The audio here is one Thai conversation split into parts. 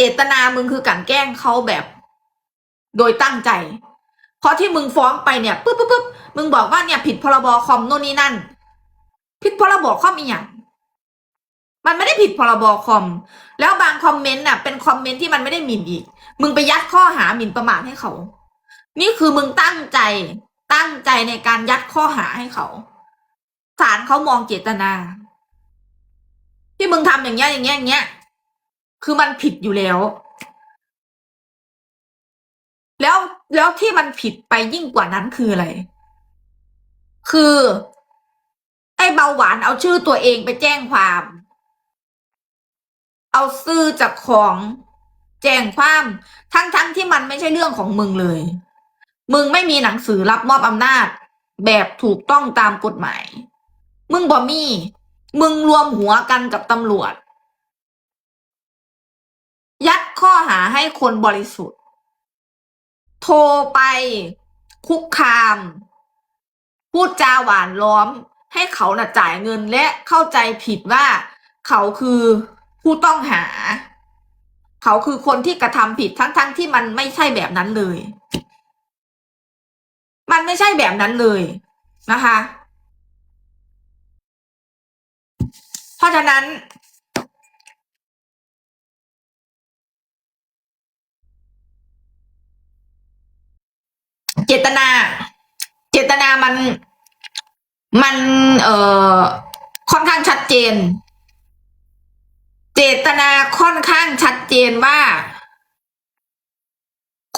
จตนามึงคือกลันแกล้งเขาแบบ โดยตั้งใจเพราะที่มึงฟ้องไปเนี่ยปุ๊บปุ๊บปุ๊บมึงบอกว่าเนี่ยผิดพรบคอมโน่นนี่นั่น ผิดพรบคอมอีหยังมันไม่ได้ผิดพรบคอม แล้วบางคอมเมนต์น่ะ เป็นคอมเมนต์ที่มันไม่ได้หมิ่นอีก มึงไปยัดข้อหาหมิ่นประมาทให้เขา นี่คือมึงตั้งใจ ตั้งใจในการยัดข้อหาให้เขาศาลเขามองเจตนา ที่มึงทำอย่างเงี้ยอย่างเงี้ยอย่างเงี้ย คือมันผิดอยู่แล้ว แล้วแล้วที่มันผิดไปยิ่งกว่านั้นคืออะไร คือ ไอ้เบาหวานเอาชื่อตัวเองไปแจ้งความ เอาซื้อจากของแจ้งความทั้งทั้งที่มันไม่ใช่เรื่องของมึงเลย มึงไม่มีหนังสือรับมอบอำนาจ แบบถูกต้องตามกฎหมาย มึงบ่มีมึงรวมหัวกันกับตำรวจ ข้อหาให้คนบริสุทธิ์ โทรไปคุกคาม พูดจาหวานล้อม ให้เขาน่ะจ่ายเงินและเข้าใจผิดว่า เขาคือผู้ต้องหา เขาคือคนที่กระทำผิดทั้งๆทที่มันไม่ใช่แบบนั้นเลย มันไม่ใช่แบบนั้นเลยนะคะ เพราะฉะนั้น เจตนา เจตนามันมันเอ่อค่อนข้างชัดเจน เจตนาค่อนข้างชัดเจนว่า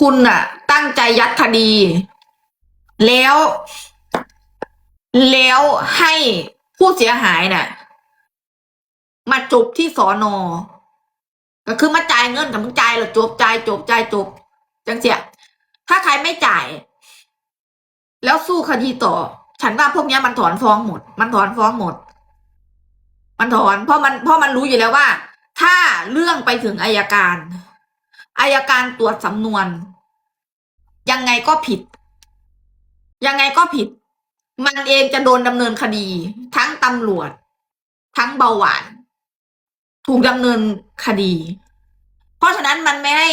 คุณน่ะตั้งใจยัดคดี แล้ว แล้วให้ผู้เสียหายน่ะ มาจบที่สอนอก็คือมาจ่ายเงินกับมึงจ่ายหรอจบจ่ายจบจ่ายจบจังเสียถ้าใครไม่จ่าย แล้วสู้คดีต่อ ฉันว่าพวกนี้มันถอนฟ้องหมด มันถอนฟ้องหมด มันถอนเพราะมันเพราะมันรู้อยู่แล้วว่า ถ้าเรื่องไปถึงอายการอายการตรวจสำนวน ยังไงก็ผิด ยังไงก็ผิด มันเองจะโดนดำเนินคดี ทั้งตำรวจ ทั้งเบาหวาน ถูกดำเนินคดี เพราะฉะนั้นมันไม่ให้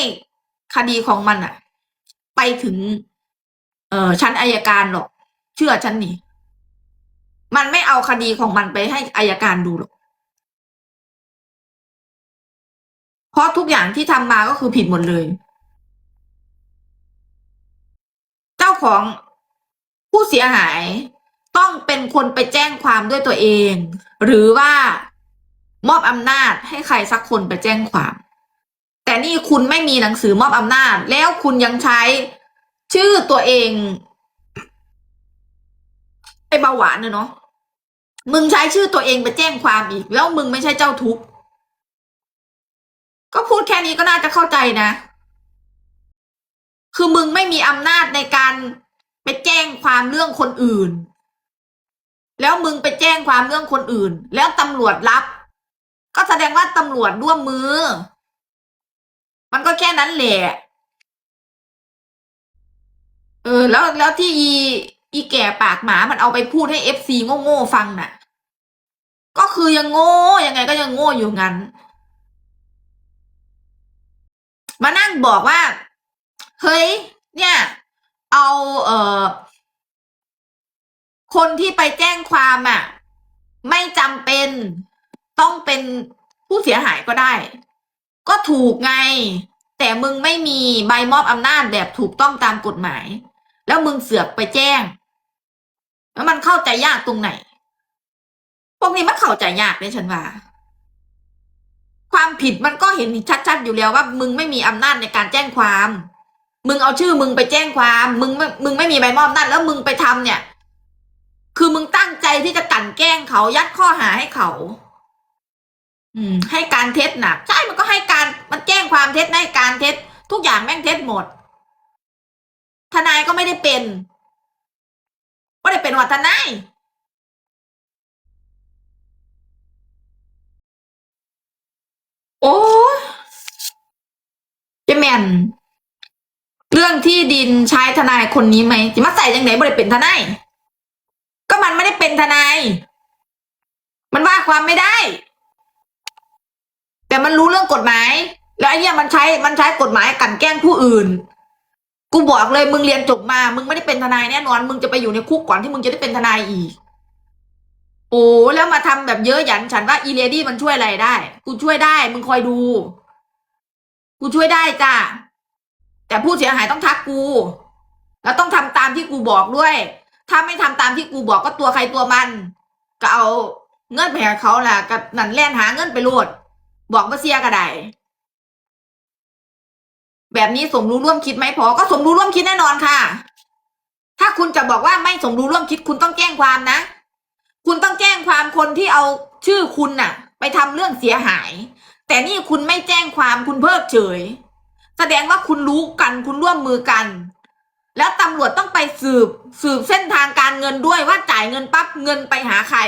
คดีของมันอะไปถึง เออชั้นอายการหรอก เชื่อฉันนี่ มันไม่เอาคดีของมันไปให้อายการดูหรอก เพราะทุกอย่างที่ทำมาก็คือผิดหมดเลย เจ้าของผู้เสียหายต้องเป็นคนไปแจ้งความด้วยตัวเอง หรือว่ามอบอำนาจให้ใครสักคนไปแจ้งความ แต่นี่คุณไม่มีหนังสือมอบอำนาจ แล้วคุณยังใช้ ชื่อตัวเองไอเบาหวานเนอะเนาะมึงใช้ชื่อตัวเองไปแจ้งความอีก แล้วมึงไม่ใช่เจ้าทุกข์ก็พูดแค่นี้ก็น่าจะเข้าใจนะ คือมึงไม่มีอำนาจในการไปแจ้งความเรื่องคนอื่น แล้วมึงไปแจ้งความเรื่องคนอื่น แล้วตำรวจรับ ก็แสดงว่าตำรวจร่วมมือ มันก็แค่นั้นแหละ เออ แล้วแล้วที่อีอีแก่ปากหมามันเอาไปพูดให้เอฟซีโง่ๆฟังน่ะ ก็คือยังโง่ยังไงก็ยังโง่อยู่งั้น มานั่งบอกว่า เฮ้ย เนี่ย เอาเออคนที่ไปแจ้งความอะ ไม่จำเป็นต้องเป็นผู้เสียหายก็ได้ ก็ถูกไง แต่มึงไม่มีใบมอบอำนาจแบบถูกต้องตามกฎหมาย แล้วมึงเสือกไปแจ้ง แล้วมันเข้าใจยากตรงไหน พวกนี้มันเข้าใจยากเลยฉันว่า ความผิดมันก็เห็นชัดๆอยู่แล้วว่า มึงไม่มีอำนาจในการแจ้งความ มึงเอาชื่อมึงไปแจ้งความ มึงมึงไม่มีใบมอบอำนาจแล้วมึงไปทำเนี่ย คือมึงตั้งใจที่จะกลั่นแกล้งเขายัดข้อหาให้เขา อืม ให้การเท็จนะใช่มันก็ให้การมันแจ้งความเท็จให้การเท็จทุกอย่างแม่งเท็จหมด ทนายก็ไม่ได้เป็นไม่ได้เป็นวัทนายโอ้เจแมนเรื่องที่ดินใช้ทนายคนนี้ไหมจะมาใส่ยังไงไม่ได้เป็นทนายก็มันไม่ได้เป็นทนายมันว่าความไม่ได้ แต่มันรู้เรื่องกฎหมาย แล้วไอ้เนี่ยมันใช้มันใช้กฎหมายกลันแกล้งผู้อื่น กูบอกเลยมึงเรียนจบมา มึงไม่ได้เป็นทนายแน่นอน มึงจะไปอยู่ในคุกก่อนที่มึงจะได้เป็นทนายอีก โอ้แล้วมาทำแบบเยอะหยันฉันว่าอีเลดี้มันช่วยอะไรได้ กูช่วยได้ มึงคอยดู กูช่วยได้จ้ะแต่ผู้เสียหายต้องทักกู แล้วต้องทำตามที่กูบอกด้วย ถ้าไม่ทำตามที่กูบอกก็ตัวใครตัวมัน ก็เอาเงินไปห้เขาแหละก็นั่นแล่นหาเงินไปโลดบอกมาเสียก็ได้ แบบนี้สมรู้ร่วมคิดไหมพอก็สมรู้ร่วมคิดแน่นอนค่ะ ถ้าคุณจะบอกว่าไม่สมรู้ร่วมคิดคุณต้องแจ้งความนะ คุณต้องแจ้งความคนที่เอาชื่อคุณน่ะ ไปทำเรื่องเสียหาย แต่นี่คุณไม่แจ้งความคุณเพิกเฉย แสดงว่าคุณรู้กันคุณร่วมมือกัน แล้วตำรวจต้องไปสืบสืบเส้นทางการเงินด้วยว่าจ่ายเงินปั๊บเงินไปหาใคร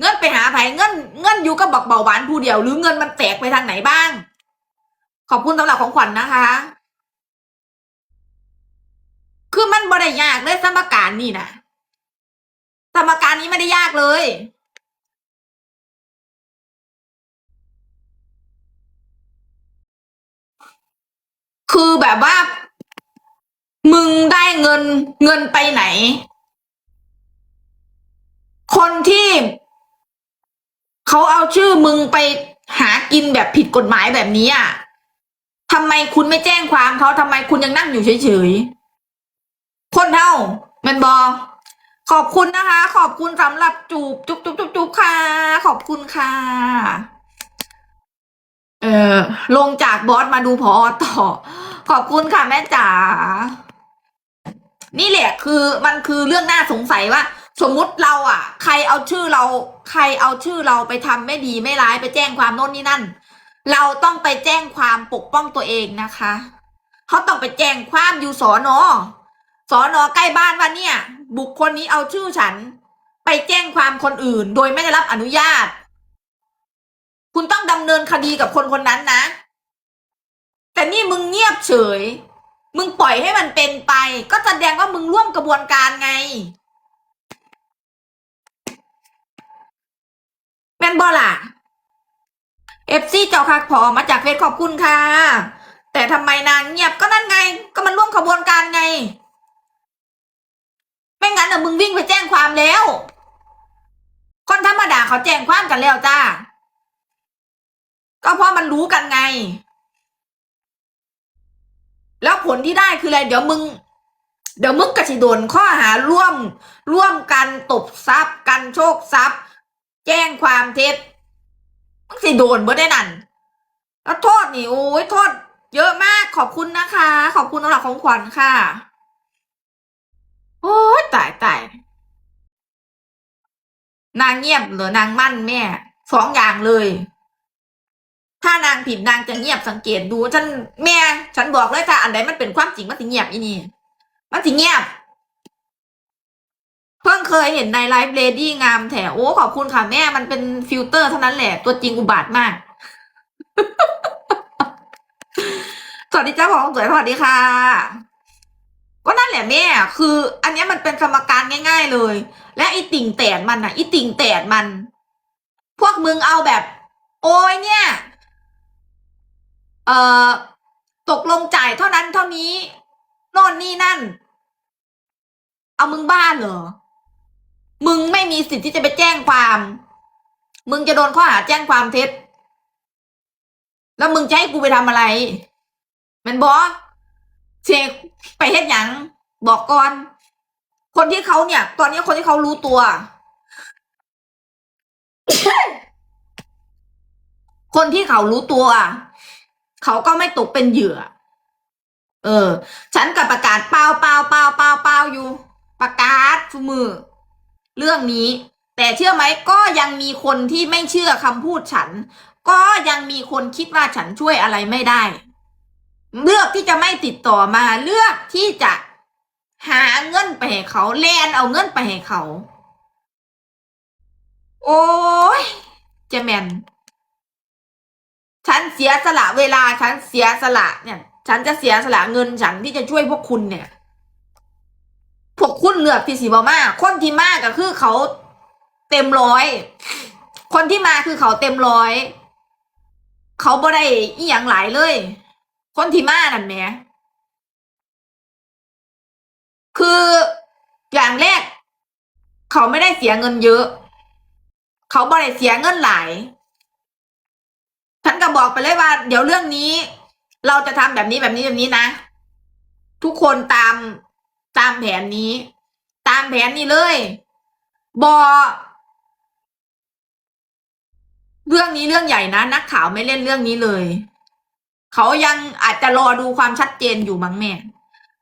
เงินไปหาไผเงินเงินอยู่กับบอกเบาหวานผู้เดียว หรือเงินมันแตกไปทางไหนบ้าง ขอบคุณสำหรับของขวัญนะคะ คือมันบ่ได้ยากเลยสมการนี่นะสมการนี้ไม่ได้ยากเลยคือแบบว่า มึงได้เงินเงินไปไหน คนที่เขาเอาชื่อมึงไปหากินแบบผิดกฎหมายแบบนี้อะ ทำไมคุณไม่แจ้งความเขาทำไมคุณยังนั่งอยู่เฉยๆ คนเท่าแมนบอขอบคุณนะคะ ขอบคุณสำหรับจูบจุ๊บจุ๊บจุ๊บจุ๊บค่ะ ขอบคุณค่ะ เออลงจากบอสมาดูพอต่อ ขอบคุณค่ะแม่จ๋านี่แหละคือมันคือเรื่องน่าสงสัยว่า สมมุติเราอะ ใครเอาชื่อเรา ใครเอาชื่อเราไปทำไม่ดีไม่ร้ายไปแจ้งความโน่นนี่นั่น เราต้องไปแจ้งความปกป้องตัวเองนะคะ เขาต้องไปแจ้งความอยู่สอนอสอนอใกล้บ้านว่าเนี่ย บุคคลนี้เอาชื่อฉัน ไปแจ้งความคนอื่น โดยไม่ได้รับอนุญาต คุณต้องดำเนินคดีกับคนคนนั้นนะ แต่นี่มึงเงียบเฉย มึงปล่อยให้มันเป็นไป ก็แสดงว่ามึงร่วมกระบวนการไงแม่นบอล่ะ เอฟซีเจ้าคักพอมาจากเฟซขอบคุณค่ะ แต่ทำไมนางเงียบก็นั่นไง ก็มันร่วมขบวนการไง ไม่งั้นอะมึงวิ่งไปแจ้งความแล้ว คนธรรมดาเขาแจ้งความกันแล้วจ้า ก็เพราะมันรู้กันไง แล้วผลที่ได้คืออะไร เดี๋ยวมึง เดี๋ยวมึงกระชิโดนข้อหาร่วม ร่วมกันตบทรัพย์ กันโชคทรัพย์ แจ้งความเท็จ มึงสิโดนเบ่ได้นั่นแล้วโทษนี่โอ้ยโทษ เยอะมากขอบคุณนะคะ ขอบคุณสำหรับของขวัญค่ะ โอ้ยตายตายนางเงียบหรือนางมั่นแม่สองอย่างเลย ถ้านางผิดนางจะเงียบสังเกตดูฉันแม่ ฉันบอกเลยถ้าอันใดมันเป็นความจริงมันสิเงียบอีนี่มันสิเงียบ พิ่งเคยเห็นในไลฟ์เลดี้งามแถโอ้ขอบคุณค่ะแม่มันเป็นฟิลเตอร์เท่านั้นแหละ ตัวจริงอุบาทมาก สวัสดีเจ้าของสวยสวัสดีค่ะ ก็นั่นแหละแม่ คือ อันนี้มันเป็นสมการง่าย ๆเลย และไอติ่งแตดมันอะไอติ่งแตดมัน พวกมึงเอาแบบ โอ้ยเนี่ย เอ่อตกลงจ่ายเท่านั้นเท่านี้น่นนี่นั่นเอามึงบ้านเหรอ มึงไม่มีสิทธิ์ที่จะไปแจ้งความ มึงจะโดนข้อหาแจ้งความเท็จ แล้วมึงจะให้กูไปทำอะไร มันบอเชกไปเฮ็ดหยังบอกก่อน คนที่เขาเนี่ย ตอนนี้คนที่เขารู้ตัว คนที่เขารู้ตัว เขาก็ไม่ตกเป็นเหยื่อ เออ ฉันกับประกาศเปล่าเปล่าเปล่าเปล่าเปล่าอยู่ ประกาศทุมือ เรื่องนี้ แต่เชื่อไหมก็ยังมีคนที่ไม่เชื่อคำพูดฉัน ก็ยังมีคนคิดว่าฉันช่วยอะไรไม่ได้ เลือกที่จะไม่ติดต่อมาเลือกที่จะหาเงินไปให้เขาแลนเอาเงินไปให้เขา โอ้ยเจแมนฉันเสียสละเวลาฉันเสียสละเนี่ย ฉันจะเสียสละเงินฉันที่จะช่วยพวกคุณเนี่ย พวกคุณเลือกที่สีบอมาคนที่มากก็คือเขาเต็มร้อย คนที่มาคือเขาเต็มร้อย เขาบ่ได้อีหยังหลายเลย คนที่มานั่นแหมคืออย่างแรก เขาไม่ได้เสียเงินเยอะ เขาบ่ได้เสียเงินหลายฉันก็บอกไปเลยว่า เดี๋ยวเรื่องนี้ เราจะทำแบบนี้แบบนี้แบบนี้นะ ทุกคนตาม ตามแผนนี้ ตามแผนนี้เลยบอเรื่องนี้เรื่องใหญ่นะ นักข่าวไม่เล่นเรื่องนี้เลย เขายังอาจจะรอดูความชัดเจนอยู่มั้งแม่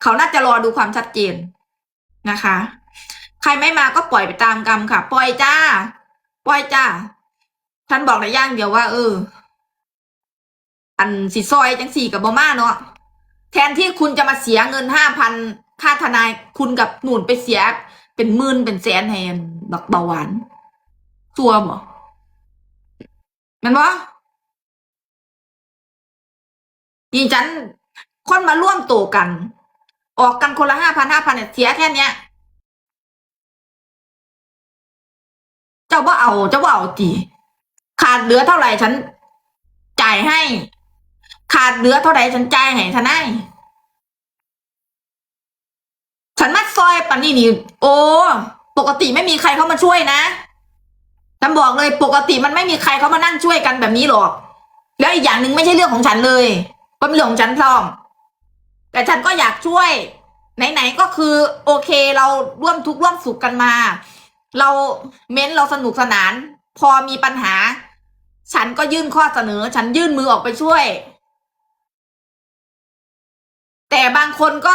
เขาน่าจะรอดูความชัดเจนนะคะ ใครไม่มาก็ปล่อยไปตามกรรมค่ะ ปล่อยจ้า ปล่อยจ้าฉันบอกในย่างเดียวว่า เออ อันสิซอยจังสี่กับบอมาเนาะแทนที่คุณจะมาเสียเงินห้าพัน ค่าทนายคุณกับหนุนไปเสีย เป็นหมื่นเป็นแสนแทนบักเบาหวานตัวบ่มันวะนี่ฉันคนมาร่วมโตกัน ออกกันคนละห้าพันห้าพันเนี่ยเสียแค่เนี้ย เจ้าว่าเอา เจ้าว่าเอาจีขาดเหลือเท่าไหร่ฉัน จ่ายให้ ขาดเหลือเท่าไหร่ฉันจ่ายให้ทนายันมัดซอยปันนี่นี่ โอ้ปกติไม่มีใครเข้ามาช่วยนะฉันบอกเลยปกติมันไม่มีใครเข้ามานั่งช่วยกันแบบนี้หรอก แล้วอีกอย่างหนึ่งไม่ใช่เรื่องของฉันเลยก็เป็นเรื่องของฉันพร้อม แต่ฉันก็อยากช่วย ไหนๆก็คือ โอเคเราร่วมทุกข์ร่วมสุขกันมา เราเม้นเราสนุกสนาน พอมีปัญหา ฉันก็ยื่นข้อเสนอ ฉันยื่นมือออกไปช่วย แต่บางคนก็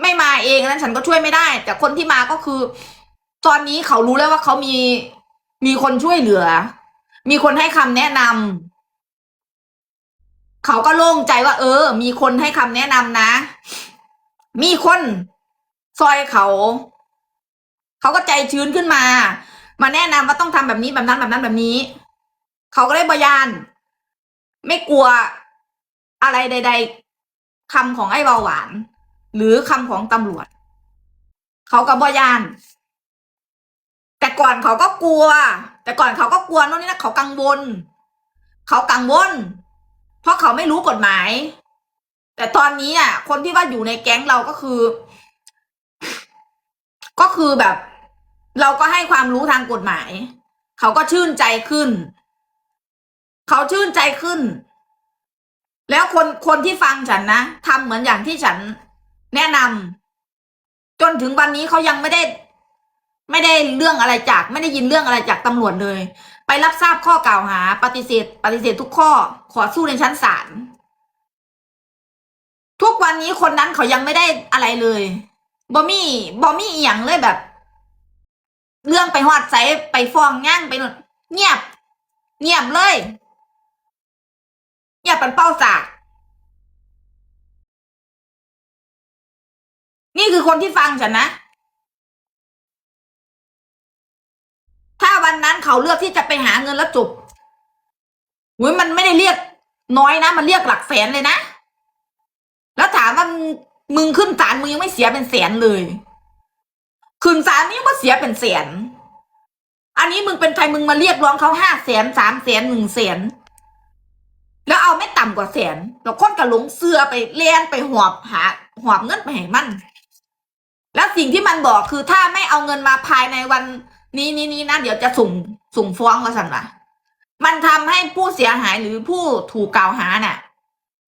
ไม่มาเองนั้นฉันก็ช่วยไม่ได้ แต่คนที่มาก็คือ ตอนนี้เขารู้แล้วว่าเขามีมีคนช่วยเหลือ มีคนให้คำแนะนำเขาก็โล่งใจว่า เออ มีคนให้คำแนะนำนะ มีคนซอยเขา เขาก็ใจชื้นขึ้นมา มาแนะนำว่าต้องทำแบบนี้แบบนั้นแบบนั้นแบบนี้ เขาก็เลยบยาน ไม่กลัวอะไรใด ๆคำของไอ้เบาหวาน หรือคำของตำรวจ เขาก็บยาน แต่ก่อนเขาก็กลัว แต่ก่อนเขาก็กลัวโน่นนี่นะเขากังวล เขากังวล เพราะเขาไม่รู้กฎหมาย แต่ตอนนี้อะ คนที่ว่าอยู่ในแก๊งเราก็คือ ก็คือแบบ เราก็ให้ความรู้ทางกฎหมาย เขาก็ชื่นใจขึ้น เขาชื่นใจขึ้นแล้วคนคนที่ฟังฉันนะทำเหมือนอย่างที่ฉัน แนะนำจนถึงวันนี้เขายังไม่ได้ ไม่ได้เรื่องอะไรจาก ไม่ได้ยินเรื่องอะไรจากตำรวจเลย ไปรับทราบข้อกล่าวหา ปฏิเสธ ปฏิเสธทุกข้อ ขอสู้ในชั้นศาลทุกวันนี้คนนั้นเขายังไม่ได้อะไรเลยบอมี่บอมี่อหย่างเลยแบบ เรื่องไปหอดใสไปฟ้องย่างไปนเงียบ เงียบเลย เงียบเป็นเป้าสาก คือคนที่ฟังฉันนะ ถ้าวันนั้นเขาเลือกที่จะไปหาเงินแล้วจบหุ้ยมันไม่ได้เรียกน้อยนะ มันเรียกหลักแสนเลยนะ แล้วถามว่ามึงมึงขึ้นศาลมึงยังไม่เสียเป็นแสนเลย ขึ้นศาลนี่ก็เสียเป็นแสน อันนี้มึงเป็นใครมึงมาเรียกร้องเขาห้าแสนสามแสนหนึ่งแสนแล้วเอาไม่ต่ำกว่าแสนแล้วคนกระหลงเสื้อไปเลียนไปหอบหาหอบเงินไปให้มัน แล้วสิ่งที่มันบอกคือถ้าไม่เอาเงินมาภายในวันนี้นี้นี้นะเดี๋ยวจะส่งส่งฟ้องว่าสันวะมันทำให้ผู้เสียหายหรือผู้ถูกกล่าวหาน่ะ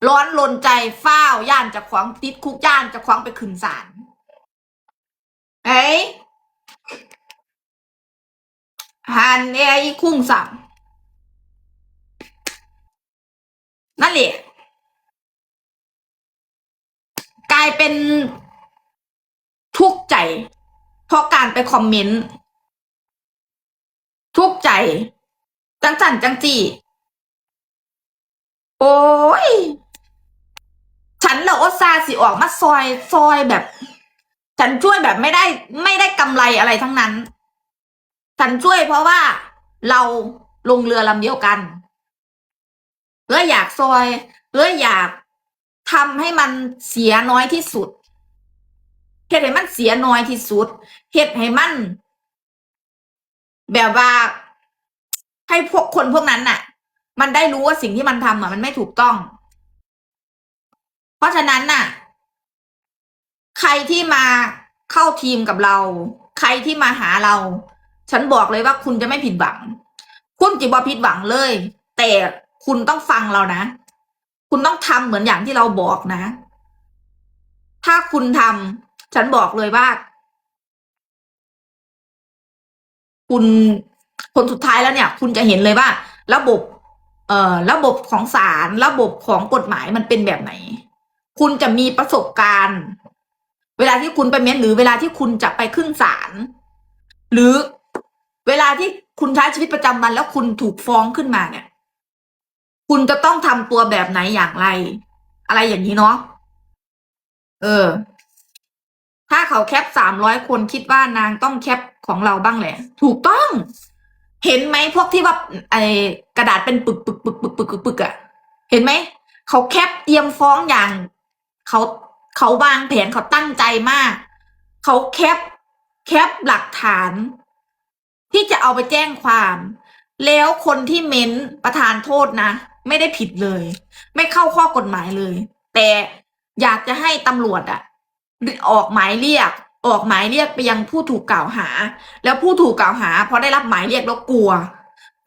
ร้อนลนใจฟ้าวย่านจะขวางติดคุกย่านจะขวางไปขึ้นศาลเอ้ยฮันเอ้ยคุ้งสั่งนั่นแหละกลายเป็น ทุกข์ใจ เพราะการไปคอมเมนต์ทุกข์ใจ จังสันจังจีโอ้ย ฉันเหรอโอซาสิออกมาซอยซอยแบบ ฉันช่วยแบบไม่ได้ไม่ได้กำไรอะไรทั้งนั้น ฉันช่วยเพราะว่าเราลงเรือลำเดียวกันเพื่ออยากซอยเพื่ออยากทำให้มันเสียน้อยที่สุด เฮ็ดให้มันเสียน้อยที่สุดเฮ็ดให้มัน แบบว่าให้พวกคนพวกนั้นน่ะ มันได้รู้ว่าสิ่งที่มันทำอะมันไม่ถูกต้อง เพราะฉะนั้นน่ะ ใครที่มาเข้าทีมกับเรา ใครที่มาหาเรา ฉันบอกเลยว่าคุณจะไม่ผิดหวัง คุณจิบอผิดหวังเลย แต่คุณต้องฟังเรานะ คุณต้องทำเหมือนอย่างที่เราบอกนะ ถ้าคุณทำ ฉันบอกเลยว่า คุณผลสุดท้ายแล้วเนี่ย คุณจะเห็นเลยว่า ระบบ เอ่อ ระบบของศาลระบบของกฎหมายมันเป็นแบบไหน คุณจะมีประสบการณ์ เวลาที่คุณไปเม้นหรือเวลาที่คุณจะไปขึ้นศาลหรือเวลาที่คุณใช้ชีวิตประจำวันแล้วคุณถูกฟ้องขึ้นมาเนี่ย คุณจะต้องทำตัวแบบไหนอย่างไร อะไรอย่างนี้เนาะเออ ถ้าเขาแคปสามร้อยคนคิดว่านางต้องแคปของเราบ้างแหละ ถูกต้อง เห็นไหมพวกที่ว่าไอกระดาษเป็นปึกปึกปึกปึกปึกปึกปึกอะเห็นไหมเขาแคปเตรียมฟ้องอย่าง เขาเขาวางแผนเขาตั้งใจมาก เขาแคปแคปหลักฐาน ที่จะเอาไปแจ้งความ แล้วคนที่เม้นประธานโทษนะ ไม่ได้ผิดเลย ไม่เข้าข้อกฎหมายเลย แต่อยากจะให้ตำรวจอะ ออกหมายเรียก ออกหมายเรียกไปยังผู้ถูกกล่าวหา แล้วผู้ถูกกล่าวหาพอได้รับหมายเรียกแล้วกลัว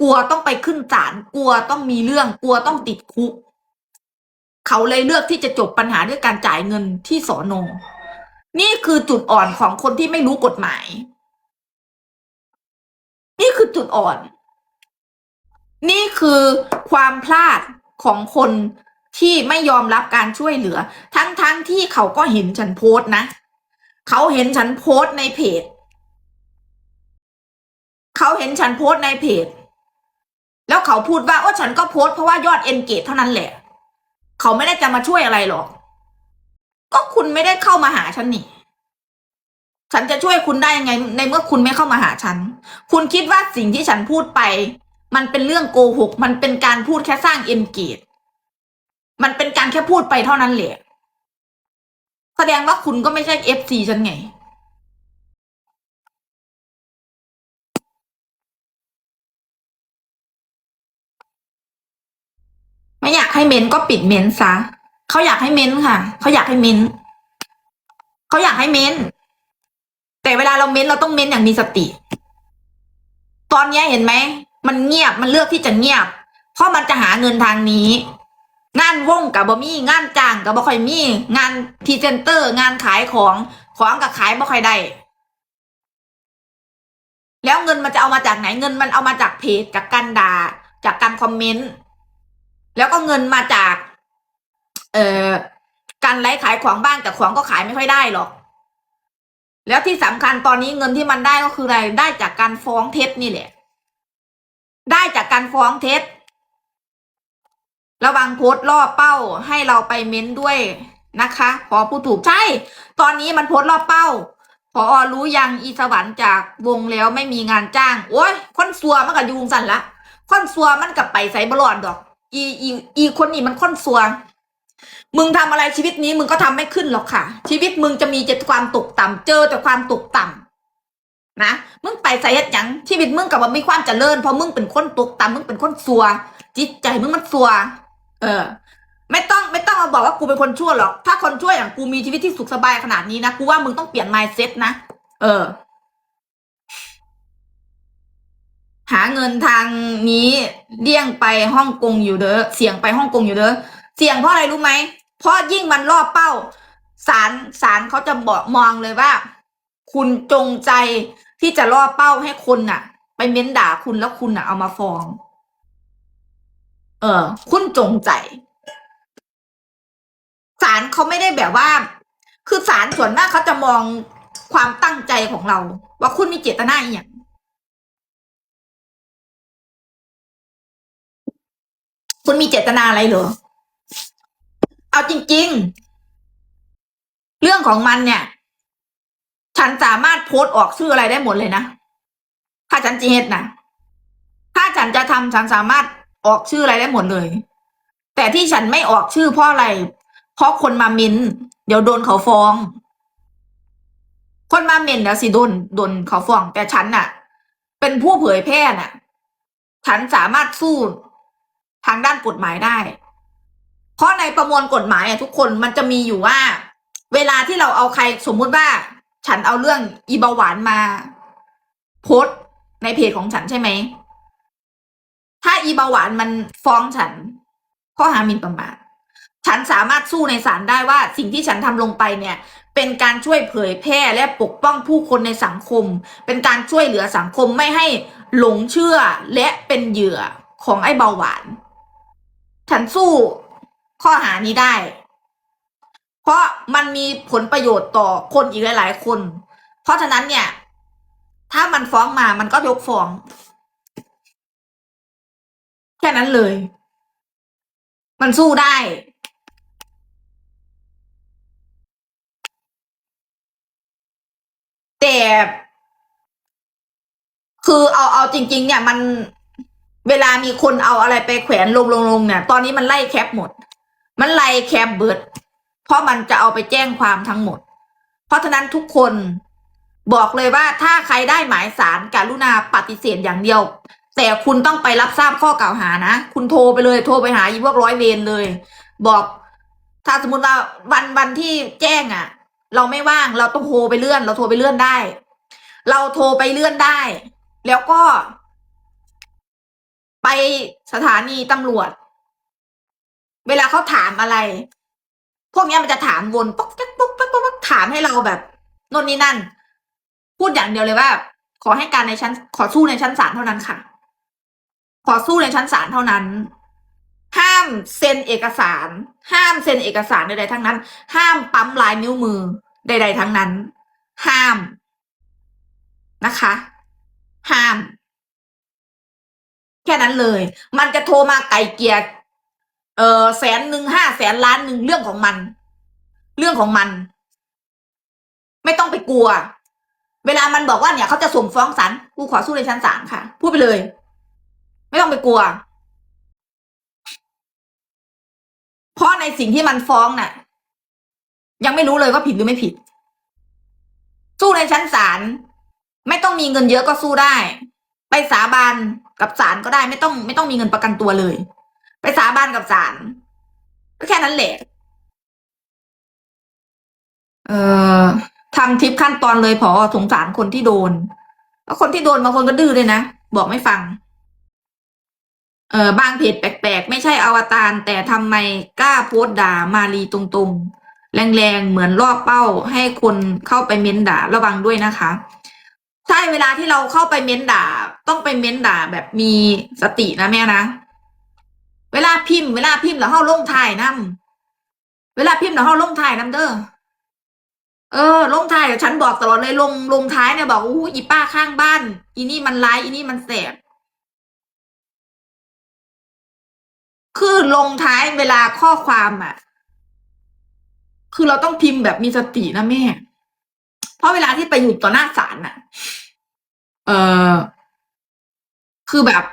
กลัวต้องไปขึ้นศาลกลัวต้องมีเรื่องกลัวต้องติดคุก เขาเลยเลือกที่จะจบปัญหาด้วยการจ่ายเงินที่สอนอนี่คือจุดอ่อนของคนที่ไม่รู้กฎหมาย นี่คือจุดอ่อน นี่คือความพลาดของคน ที่ไม่ยอมรับการช่วยเหลือ ทั้งๆทที่เขาก็เห็นฉันโพสต์นะ เขาเห็นฉันโพสต์ในเพจ เขาเห็นฉันโพสต์ในเพจ แล้วเขาพูดว่าโอ้ฉันก็โพสต์เพราะว่ายอดเอนเกจเท่านั้นแหละ เขาไม่ได้จะมาช่วยอะไรหรอก ก็คุณไม่ได้เข้ามาหาฉันนี่ ฉันจะช่วยคุณได้ยังไง ในเมื่อคุณไม่เข้ามาหาฉัน คุณคิดว่าสิ่งที่ฉันพูดไป มันเป็นเรื่องโกหก มันเป็นการพูดแค่สร้างเอนเกจ มันเป็นการแค่พูดไปเท่านั้นแหละ แสดงว่าคุณก็ไม่ใช่เอฟซีฉันไง ไม่อยากให้เมนก็ปิดเมนซะเขาอยากให้เมนค่ะ เขาอยากให้เมนเขาอยากให้เมนแต่เวลาเราเม้นเราต้องเม้นอย่างมีสติ ตอนนี้เห็นไหม มันเงียบมันเลือกที่จะเงียบ เพราะมันจะหาเงินทางนี้ งานวงกับบ่มีงานจ้างกับบ่ค่อยมี งานพรีเซนเตอร์ งานขายของของกับขายบ่ค่อยได้แล้วเงินมันจะเอามาจากไหนเงินมันเอามาจากเพจจากการด่าจากการคอมเมนต์แล้วก็เงินมาจาก เอ่อการไลฟ์ขายของบ้างแต่ของก็ขายไม่ค่อยได้หรอก แล้วที่สำคัญตอนนี้เงินที่มันได้ก็คืออะไรได้จากการฟ้องเท็จนี่แหละ ได้จากการฟ้องเท็จ ระวังโพสต์ล่อเป้าให้เราไปเม้นด้วยนะคะพอผู้ถูกใช่ ตอนนี้มันโพสต์ล่อเป้าพอรู้ยังอีสวรรค์จากวงแล้วไม่มีงานจ้าง โอ้ยคนซัวมันก็ยุงสันละคนซัวมันกับไปใส่บลอดดอก อีอีอีคนนี้มันคนซัวมึงทำอะไรชีวิตนี้มึงก็ทำไม่ขึ้นหรอกค่ะ ชีวิตมึงจะมีแต่ความตกต่ำเจอแต่ความตกต่ำนะมึงไปใส่เฮ็ดยังชีวิตมึงกับว่ามีความเจริญเพราะมึงเป็นคนตกต่ำมึงเป็นคนซัว จิตใจมึงมันซัว เออ ไม่ต้องไม่ต้องมาบอกว่ากูเป็นคนชั่วหรอก ถ้าคนชั่วอย่างกูมีชีวิตที่สุขสบายขนาดนี้นะกูว่ามึงต้องเปลี่ยน mindset นะเออ หาเงินทางนี้เลี่ยงไปฮ่องกงอยู่เด้อเสี่ยงไปฮ่องกงอยู่เด้อเสี่ยงเพราะอะไรรู้ไหมเพราะยิ่งมันล่อเป้าศาลศาลเขาจะบอกมองเลยว่า คุณจงใจที่จะล่อเป้าให้คนน่ะ ไปเม้นด่าคุณแล้วคุณน่ะ เอามาฟ้อง เออ คุณจงใจศาลเขาไม่ได้แบบว่า คือศาลส่วนมากเขาจะมองความตั้งใจของเรา ว่าคุณมีเจตนาอย่างคุณมีเจตนาอะไรเหรอ เอาจริง ๆ เรื่องของมันเนี่ย ฉันสามารถโพสต์ออกชื่ออะไรได้หมดเลยนะ ถ้าฉันจะเฮ็ดนะ ถ้าฉันจะทำฉันสามารถ ออกชื่ออะไรได้หมดเลย แต่ที่ฉันไม่ออกชื่อเพราะอะไร เพราะคนมามินเดี๋ยวโดนเขาฟ้อง คนมาเมินเดี๋ยวสิโดนโดนเขาฟ้อง แต่ฉันน่ะ เป็นผู้เผยแพร่น่ะ ฉันสามารถสู้ทางด้านกฎหมายได้ เพราะในประมวลกฎหมายอะทุกคนมันจะมีอยู่ว่า เวลาที่เราเอาใครสมมุติว่า ฉันเอาเรื่องอีเบาหวานมาโพสในเพจของฉันใช่ไหม ถ้าอีเบาหวานมันฟ้องฉันข้อหาหมิ่นประมาทฉันสามารถสู้ในศาลได้ว่าสิ่งที่ฉันทำลงไปเนี่ย เป็นการช่วยเผยแพร่และปกป้องผู้คนในสังคม เป็นการช่วยเหลือสังคมไม่ให้หลงเชื่อและเป็นเหยื่อของไอ้เบาหวาน ฉันสู้ข้อหานี้ได้ เพราะมันมีผลประโยชน์ต่อคนอีกหลาย ๆ คน เพราะฉะนั้นเนี่ย ถ้ามันฟ้องมามันก็ยกฟ้อง แค่นั้นเลย มันสู้ได้ แต่ คือเอาเอาจริง ๆ เนี่ย มันเวลามีคนเอาอะไรไปแขวนลงลงลงเนี่ย ตอนนี้มันไล่แคปหมด มันไล่แคปเบิด เพราะมันจะเอาไปแจ้งความทั้งหมด เพราะฉะนั้นทุกคนบอกเลยว่าถ้าใครได้หมายสารการุณาปฏิเสธอย่างเดียว แต่คุณต้องไปรับทราบข้อกล่าวหานะ คุณโทรไปเลยโทรไปหาอีพวกร้อยเวรเลย บอก ถ้าสมมติว่าวันวันที่แจ้งอะ เราไม่ว่างเราต้องโทรไปเลื่อน เราโทรไปเลื่อนได้ เราโทรไปเลื่อนได้ แล้วก็ ไปสถานีตำรวจ เวลาเขาถามอะไร พวกนี้มันจะถามวนป๊อกแป๊กป๊อกแป๊กป๊อกแป๊กถามให้เราแบบน่นนี่นั่น พูดอย่างเดียวเลยว่าขอให้การในชั้นขอสู้ในชั้นศาลเท่านั้นค่ะ ขอสู้ในชั้นศาลเท่านั้น ห้ามเซ็นเอกสาร ห้ามเซ็นเอกสารใดๆทั้งนั้น ห้ามปั๊มลายนิ้วมือใด ๆ ทั้งนั้น ห้ามนะคะ ห้าม แค่นั้นเลย มันจะโทรมาไก่เกียรเออแสนหนึ่งห้าแสนล้านหนึ่งเรื่องของมัน เรื่องของมัน ไม่ต้องไปกลัว เวลามันบอกว่าเนี่ยเขาจะส่งฟ้องศาลกูขอสู้ในชั้นศาลค่ะ พูดไปเลย ไม่ต้องไปกลัว เพราะในสิ่งที่มันฟ้องน่ะ ยังไม่รู้เลยว่าผิดหรือไม่ผิด สู้ในชั้นศาลไม่ต้องมีเงินเยอะก็สู้ได้ ไปสาบานกับศาลก็ได้ ไม่ต้อง ไม่ต้องมีเงินประกันตัวเลย ไปสาบานกับศาลก็แค่นั้นแหละ เอ่อทำทิปขั้นตอนเลยพอสงสารคนที่โดนแล้วคนที่โดนบางคนก็ดื้อเลยนะ บอกไม่ฟัง เออบางเพจแปลกๆ ไม่ใช่อวตารแต่ทำไมกล้าโพสต์ด่ามารีตรงๆ แรงๆ เหมือนล่อเป้าให้คนเข้าไปเม้นด่าระวังด้วยนะคะ ใช่เวลาที่เราเข้าไปเม้นด่า ต้องไปเม้นด่าแบบมีสตินะแม่นะ เวลาพิมพ์ เวลาพิมพ์แล้วเข้าลงท้ายนํเวลาพิมพ์แล้วเข้าลงท้ายนํเด้อเออลงท้ายฉันบอกตลอดเลยลงลงท้ายเนี่ยบอกอู้อีป้าข้างบ้าน อีนี่มันร้ายอีนี่มันแสบ คือลงท้ายเวลาข้อความอะ คือเราต้องพิมพ์แบบมีสตินะแม่ เพราะเวลาที่ไปอยู่ต่อหน้าศาลน่ะ เออคือแบบ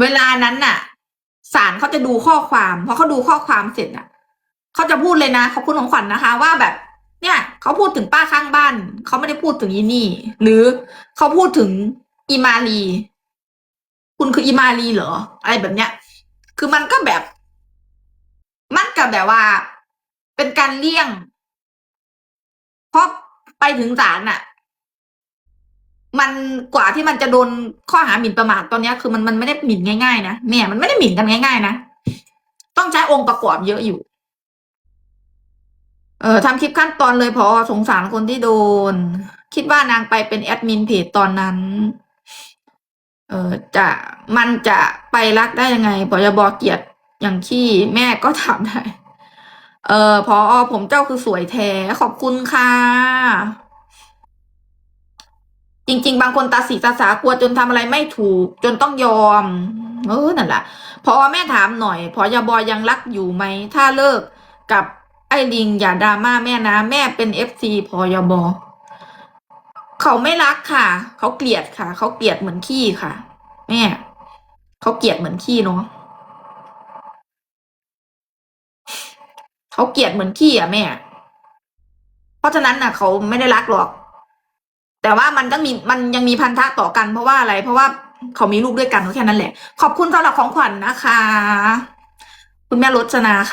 เวลานั้นน่ะศาลเขาจะดูข้อความพอเขาดูข้อความเสร็จน่ะเขาจะพูดเลยนะขอบคุณของขวัญนะคะ ว่าแบบ เนี่ยเขาพูดถึงป้าข้างบ้านเขาไม่ได้พูดถึงอีนี่ หรือเขาพูดถึงอีมาลี คุณคืออีมาลีเหรอ อะไรแบบเนี้ย คือมันก็แบบ มันกับแบบว่า เป็นการเลี่ยง เพราะไปถึงศาลน่ะ มันกว่าที่มันจะโดนข้อหาหมิ่นประมาทตอนนี้คือมันมันไม่ได้หมิ่นง่ายๆนะแม่ยมันไม่ได้หมิ่นกันง่าย ๆ นะต้องใช้องค์ประกอบเยอะอยู่ เออทำคลิปขั้นตอนเลยพอสงสารคนที่โดน คิดว่านางไปเป็นแอดมินเพจตอนนั้น เออจะมันจะไปรักได้ยังไงพอยบเกียรติอย่างที่แม่ก็ถามได้ เออพอผมเจ้าคือสวยแท้ขอบคุณค่ะ จริง ๆ บางคนตาสีตาสากลัวจนทำอะไรไม่ถูก จนต้องยอม เออนั่นแหละพอแม่ถามหน่อยพอยบยังรักอยู่ไหม ถ้าเลิกกับไอ้ลิงอย่าดราม่าแม่นะ แม่เป็นเอฟซีพอยบ เขาไม่รักค่ะ เขาเกลียดค่ะ เขาเกลียดเหมือนขี้ค่ะ แม่ เขาเกลียดเหมือนขี้เนาะเขาเกลียดเหมือนขี้อะแม่ เพราะฉะนั้นน่ะ เขาไม่ได้รักหรอก แต่ว่ามันต้องมีมันยังมีพันธะต่อกันเพราะว่าอะไร เพราะว่าเขามีลูกด้วยกันแค่นั้นแหละ ขอบคุณสำหรับของขวัญนะคะ คุณแม่รจนาค่ะ